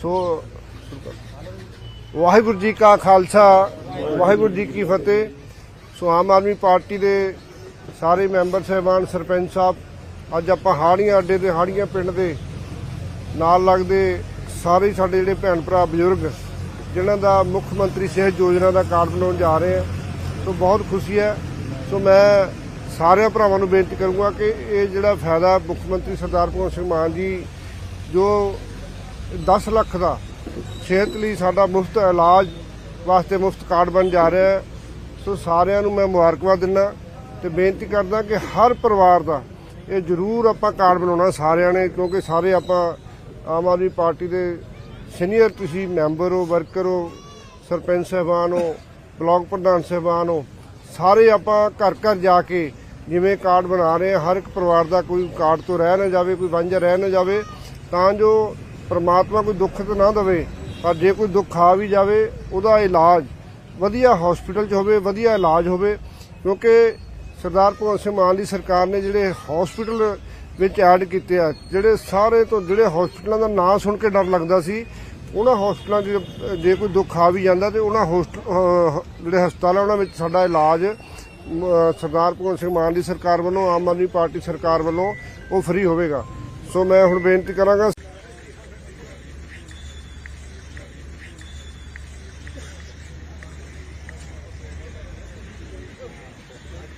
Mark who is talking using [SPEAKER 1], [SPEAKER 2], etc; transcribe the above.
[SPEAKER 1] ਸੋ, ਵਾਹਿਗੁਰੂ ਜੀ ਕਾ ਖਾਲਸਾ, ਵਾਹਿਗੁਰੂ ਜੀ ਕੀ ਫਤਿਹ। ਸੋ, ਆਮ ਆਦਮੀ ਪਾਰਟੀ ਦੇ ਸਾਰੇ ਮੈਂਬਰ ਸਹਿਬਾਨ, ਸਰਪੰਚ ਸਾਹਿਬ, ਅੱਜ ਆਪਾਂ ਹਾੜੀਆਂ ਅੱਡੇ ਤੇ ਹਾੜੀਆਂ ਪਿੰਡ ਦੇ ਨਾਲ ਲੱਗਦੇ ਸਾਰੇ ਸਾਡੇ ਜਿਹੜੇ ਭੈਣ ਭਰਾ ਬਜ਼ੁਰਗ, ਜਿਨ੍ਹਾਂ ਦਾ ਮੁੱਖ ਮੰਤਰੀ ਸਿਹਤ ਯੋਜਨਾ ਦਾ ਕਾਰਡ ਬਣਾਉਣ ਜਾ ਰਹੇ ਆ, ਸੋ ਬਹੁਤ ਖੁਸ਼ੀ ਹੈ। ਸੋ ਮੈਂ ਸਾਰਿਆਂ ਭਰਾਵਾਂ ਨੂੰ ਬੇਨਤੀ ਕਰੂੰਗਾ ਕਿ ਇਹ ਜਿਹੜਾ ਫਾਇਦਾ ਮੁੱਖ ਮੰਤਰੀ ਸਰਦਾਰ ਭਗਵੰਤ ਸਿੰਘ ਮਾਨ ਜੀ, ਜੋ 10 ਲੱਖ ਦਾ। ਸਿਹਤ ਲਈ ਸਾਡਾ ਮੁਫਤ ਇਲਾਜ ਵਾਸਤੇ ਮੁਫਤ ਕਾਰਡ ਬਣ ਜਾ ਰਿਹਾ ਹੈ। ਸੋ ਸਾਰਿਆਂ ਨੂੰ ਮੈਂ ਮੁਬਾਰਕਬਾਦ ਦਿੰਦਾ ਤੇ ਬੇਨਤੀ ਕਰਦਾ ਕਿ ਹਰ ਪਰਿਵਾਰ ਦਾ ਇਹ ਜ਼ਰੂਰ ਆਪਾਂ ਕਾਰਡ ਬਣਾਉਣਾ ਸਾਰਿਆਂ ਨੇ, ਕਿਉਂਕਿ ਸਾਰੇ ਆਪਾਂ ਆਮ ਆਦਮੀ ਪਾਰਟੀ ਦੇ ਸੀਨੀਅਰ ਤੁਸੀਂ ਮੈਂਬਰ ਹੋ, ਵਰਕਰ ਹੋ, ਸਰਪੰਚ ਸਾਹਿਬਾਨ ਹੋ, ਬਲਾਕ ਪ੍ਰਧਾਨ ਸਾਹਿਬਾਨ ਹੋ, ਸਾਰੇ ਆਪਾਂ ਘਰ ਘਰ ਜਾ ਕੇ ਜਿਵੇਂ ਕਾਰਡ ਬਣਾ ਰਹੇ ਹਾਂ, ਹਰ ਇੱਕ ਪਰਿਵਾਰ ਦਾ ਕੋਈ ਕਾਰਡ ਤੋਂ ਰਹਿ ਨਾ ਜਾਵੇ, ਕੋਈ ਵਾਂਝਾ ਰਹਿ ਨਾ ਜਾਵੇ, ਤਾਂ ਜੋ ਪਰਮਾਤਮਾ ਕੋਈ ਦੁੱਖ ਤਾਂ ਨਾ ਦੇਵੇ, ਪਰ ਜੇ ਕੋਈ ਦੁੱਖ ਆ ਵੀ ਜਾਵੇ, ਉਹਦਾ ਇਲਾਜ ਵਧੀਆ ਹਸਪੀਟਲ 'ਚ ਹੋਵੇ, ਵਧੀਆ ਇਲਾਜ ਹੋਵੇ, ਕਿਉਂਕਿ ਸਰਦਾਰ ਭਗਵੰਤ ਸਿੰਘ ਮਾਨ ਦੀ ਸਰਕਾਰ ਨੇ ਜਿਹੜੇ ਹਸਪੀਟਲ ਵਿੱਚ ਐਡ ਕੀਤੇ ਆ, ਜਿਹੜੇ ਸਾਰੇ ਤੋਂ ਜਿਹੜੇ ਹਸਪੀਟਲਾਂ ਦਾ ਨਾਂ ਸੁਣ ਕੇ ਡਰ ਲੱਗਦਾ ਸੀ, ਉਹਨਾਂ ਹਸਪਤਾਲਾਂ 'ਚ ਜੇ ਕੋਈ ਦੁੱਖ ਆ ਵੀ ਜਾਂਦਾ ਤੇ ਉਹਨਾਂ ਹੋਸਟ- ਜਿਹੜੇ ਹਸਪਤਾਲ ਆ, ਉਹਨਾਂ ਵਿੱਚ ਸਾਡਾ ਇਲਾਜ ਸਰਦਾਰ ਭਗਵੰਤ ਸਿੰਘ ਮਾਨ ਦੀ ਸਰਕਾਰ ਵੱਲੋਂ, ਆਮ ਆਦਮੀ ਪਾਰਟੀ ਸਰਕਾਰ ਵੱਲੋਂ ਉਹ ਫ੍ਰੀ ਹੋਵੇਗਾ। ਸੋ ਮੈਂ ਹੁਣ ਬੇਨਤੀ ਕਰਾਂਗਾ